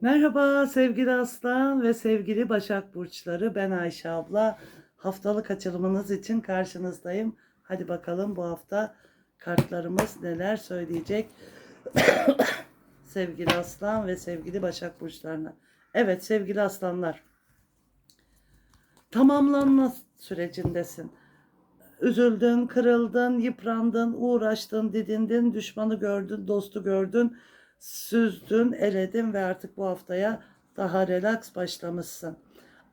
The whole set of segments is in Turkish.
Merhaba sevgili Aslan ve sevgili Başak Burçları. Ben Ayşe abla. Haftalık açılımınız için karşınızdayım. Hadi bakalım bu hafta kartlarımız neler söyleyecek. sevgili Aslan ve sevgili Başak Burçlarına. Evet sevgili Aslanlar. Tamamlanma sürecindesin. Üzüldün, kırıldın, yıprandın, uğraştın, didindin, düşmanı gördün, dostu gördün süzdün, eledin ve artık bu haftaya daha relax başlamışsın.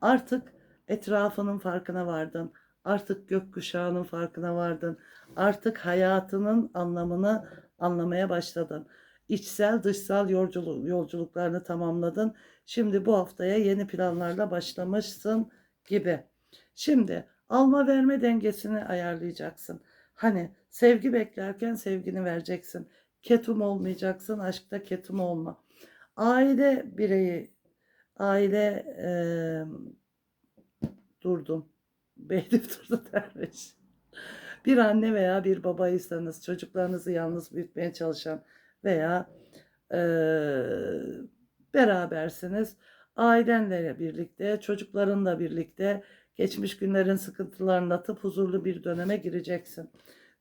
Artık etrafının farkına vardın. Artık gökkuşağının farkına vardın. Artık hayatının anlamını anlamaya başladın. İçsel dışsal yolculuk, yolculuklarını tamamladın. Şimdi bu haftaya yeni planlarla başlamışsın gibi. Şimdi alma verme dengesini ayarlayacaksın. Hani sevgi beklerken sevgini vereceksin ketum olmayacaksın, aşkta ketum olma. Aile bireyi, aile e, durdum. Beylik durdu dermiş. Bir anne veya bir babaysanız, çocuklarınızı yalnız büyütmeye çalışan veya e, berabersiniz. Ailenle birlikte, çocuklarınla birlikte geçmiş günlerin sıkıntılarını atıp huzurlu bir döneme gireceksin.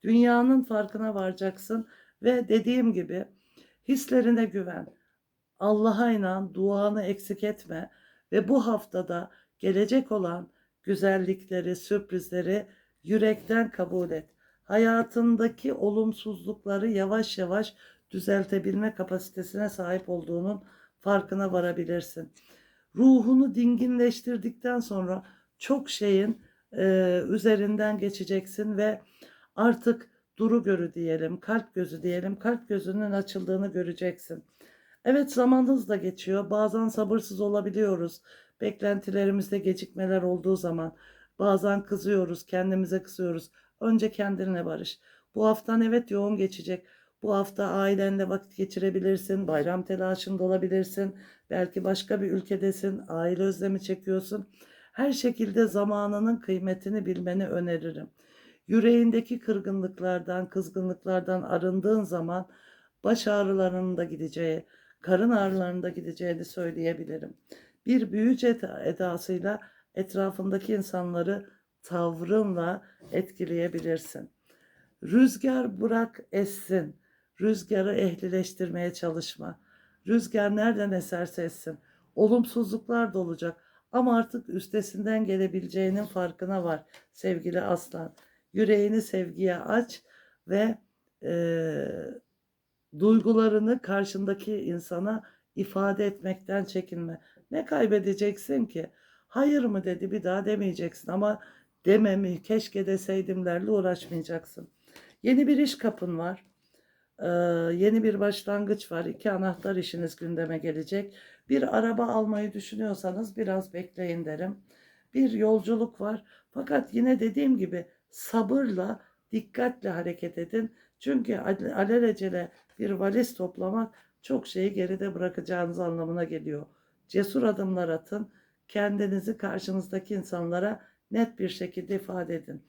Dünyanın farkına varacaksın ve dediğim gibi hislerine güven. Allah'a inan, duanı eksik etme ve bu haftada gelecek olan güzellikleri, sürprizleri yürekten kabul et. Hayatındaki olumsuzlukları yavaş yavaş düzeltebilme kapasitesine sahip olduğunun farkına varabilirsin. Ruhunu dinginleştirdikten sonra çok şeyin e, üzerinden geçeceksin ve artık duru görü diyelim, kalp gözü diyelim, kalp gözünün açıldığını göreceksin. Evet zamanınız da geçiyor. Bazen sabırsız olabiliyoruz. Beklentilerimizde gecikmeler olduğu zaman bazen kızıyoruz, kendimize kızıyoruz. Önce kendine barış. Bu haftan evet yoğun geçecek. Bu hafta ailenle vakit geçirebilirsin. Bayram telaşında olabilirsin. Belki başka bir ülkedesin. Aile özlemi çekiyorsun. Her şekilde zamanının kıymetini bilmeni öneririm yüreğindeki kırgınlıklardan, kızgınlıklardan arındığın zaman baş ağrılarının da gideceği, karın ağrılarının da gideceğini söyleyebilirim. Bir büyücü edasıyla etrafındaki insanları tavrınla etkileyebilirsin. Rüzgar bırak essin. Rüzgarı ehlileştirmeye çalışma. Rüzgar nereden eserse essin. Olumsuzluklar da olacak ama artık üstesinden gelebileceğinin farkına var sevgili aslan. Yüreğini sevgiye aç ve e, duygularını karşındaki insana ifade etmekten çekinme. Ne kaybedeceksin ki? Hayır mı dedi bir daha demeyeceksin ama dememi keşke deseydimlerle uğraşmayacaksın. Yeni bir iş kapın var. Ee, yeni bir başlangıç var. İki anahtar işiniz gündeme gelecek. Bir araba almayı düşünüyorsanız biraz bekleyin derim. Bir yolculuk var. Fakat yine dediğim gibi sabırla, dikkatle hareket edin. Çünkü alelacele bir valiz toplamak çok şeyi geride bırakacağınız anlamına geliyor. Cesur adımlar atın. Kendinizi karşınızdaki insanlara net bir şekilde ifade edin.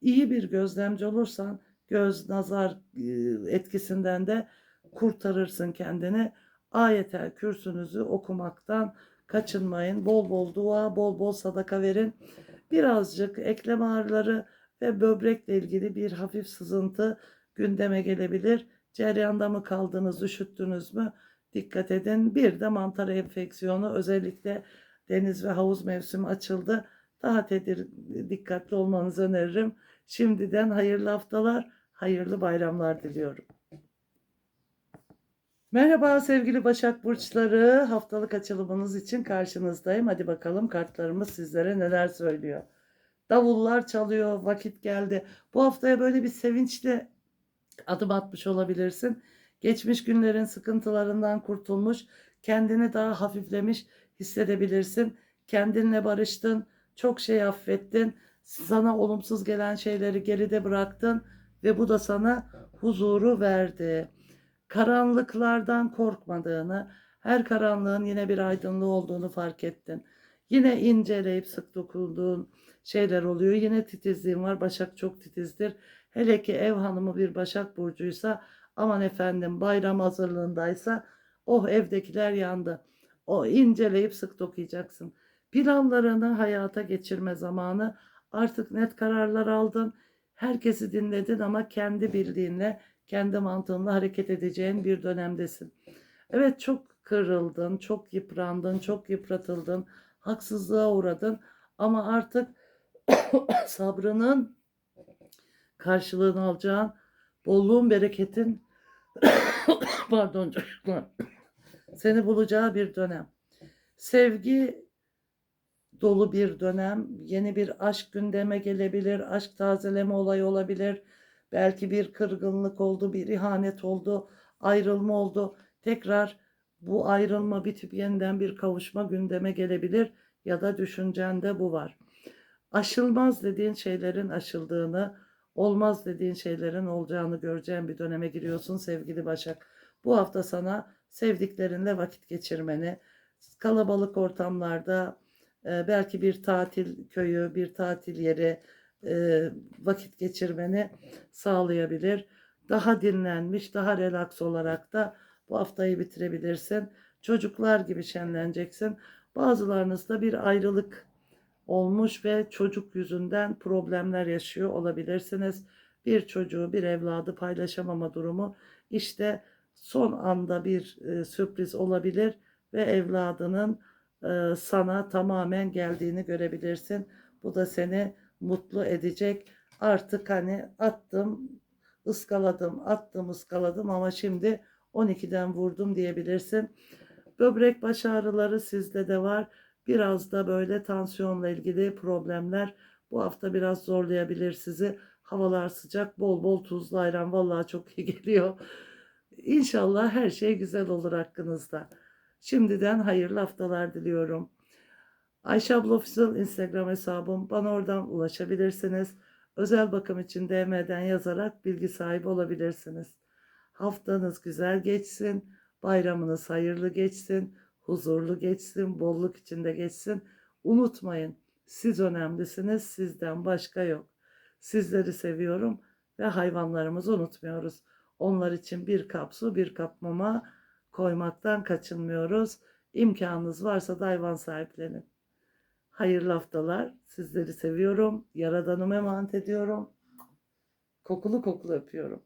İyi bir gözlemci olursan göz nazar e, etkisinden de kurtarırsın kendini. Ayetel kürsünüzü okumaktan kaçınmayın. Bol bol dua, bol bol sadaka verin. Birazcık eklem ağrıları ve böbrekle ilgili bir hafif sızıntı gündeme gelebilir. Ceryanda mı kaldınız, üşüttünüz mü? Dikkat edin. Bir de mantar enfeksiyonu özellikle deniz ve havuz mevsimi açıldı. Daha tedir dikkatli olmanızı öneririm. Şimdiden hayırlı haftalar, hayırlı bayramlar diliyorum. Merhaba sevgili Başak Burçları. Haftalık açılımınız için karşınızdayım. Hadi bakalım kartlarımız sizlere neler söylüyor. Davullar çalıyor, vakit geldi. Bu haftaya böyle bir sevinçle adım atmış olabilirsin. Geçmiş günlerin sıkıntılarından kurtulmuş, kendini daha hafiflemiş hissedebilirsin. Kendinle barıştın, çok şey affettin. Sana olumsuz gelen şeyleri geride bıraktın ve bu da sana huzuru verdi. Karanlıklardan korkmadığını, her karanlığın yine bir aydınlığı olduğunu fark ettin. Yine inceleyip sık dokunduğun, şeyler oluyor. Yine titizliğim var. Başak çok titizdir. Hele ki ev hanımı bir Başak Burcu'ysa aman efendim bayram hazırlığındaysa oh evdekiler yandı. O inceleyip sık dokuyacaksın. Planlarını hayata geçirme zamanı. Artık net kararlar aldın. Herkesi dinledin ama kendi bildiğinle, kendi mantığınla hareket edeceğin bir dönemdesin. Evet çok kırıldın, çok yıprandın, çok yıpratıldın, haksızlığa uğradın ama artık sabrının karşılığını alacağın bolluğun bereketin pardon çocuklar seni bulacağı bir dönem. Sevgi dolu bir dönem. Yeni bir aşk gündeme gelebilir. Aşk tazeleme olayı olabilir. Belki bir kırgınlık oldu, bir ihanet oldu, ayrılma oldu. Tekrar bu ayrılma bitip yeniden bir kavuşma gündeme gelebilir ya da düşüncende bu var. Aşılmaz dediğin şeylerin aşıldığını, olmaz dediğin şeylerin olacağını göreceğin bir döneme giriyorsun sevgili Başak. Bu hafta sana sevdiklerinle vakit geçirmeni, kalabalık ortamlarda e, belki bir tatil köyü, bir tatil yeri e, vakit geçirmeni sağlayabilir. Daha dinlenmiş, daha relaks olarak da bu haftayı bitirebilirsin. Çocuklar gibi şenleneceksin. Bazılarınızda bir ayrılık olmuş ve çocuk yüzünden problemler yaşıyor olabilirsiniz. Bir çocuğu, bir evladı paylaşamama durumu işte son anda bir e, sürpriz olabilir ve evladının e, sana tamamen geldiğini görebilirsin. Bu da seni mutlu edecek. Artık hani attım, ıskaladım, attım, ıskaladım ama şimdi 12'den vurdum diyebilirsin. Böbrek baş ağrıları sizde de var. Biraz da böyle tansiyonla ilgili problemler bu hafta biraz zorlayabilir sizi. Havalar sıcak, bol bol tuzlu ayran vallahi çok iyi geliyor. İnşallah her şey güzel olur hakkınızda. Şimdiden hayırlı haftalar diliyorum. Ayşe abla Official Instagram hesabım. Bana oradan ulaşabilirsiniz. Özel bakım için DM'den yazarak bilgi sahibi olabilirsiniz. Haftanız güzel geçsin. Bayramınız hayırlı geçsin. Huzurlu geçsin. Bolluk içinde geçsin. Unutmayın siz önemlisiniz. Sizden başka yok. Sizleri seviyorum ve hayvanlarımızı unutmuyoruz. Onlar için bir kap su, bir kap mama koymaktan kaçınmıyoruz. İmkanınız varsa da hayvan sahiplenin. Hayırlı haftalar. Sizleri seviyorum. Yaradanıma emanet ediyorum. Kokulu kokulu öpüyorum.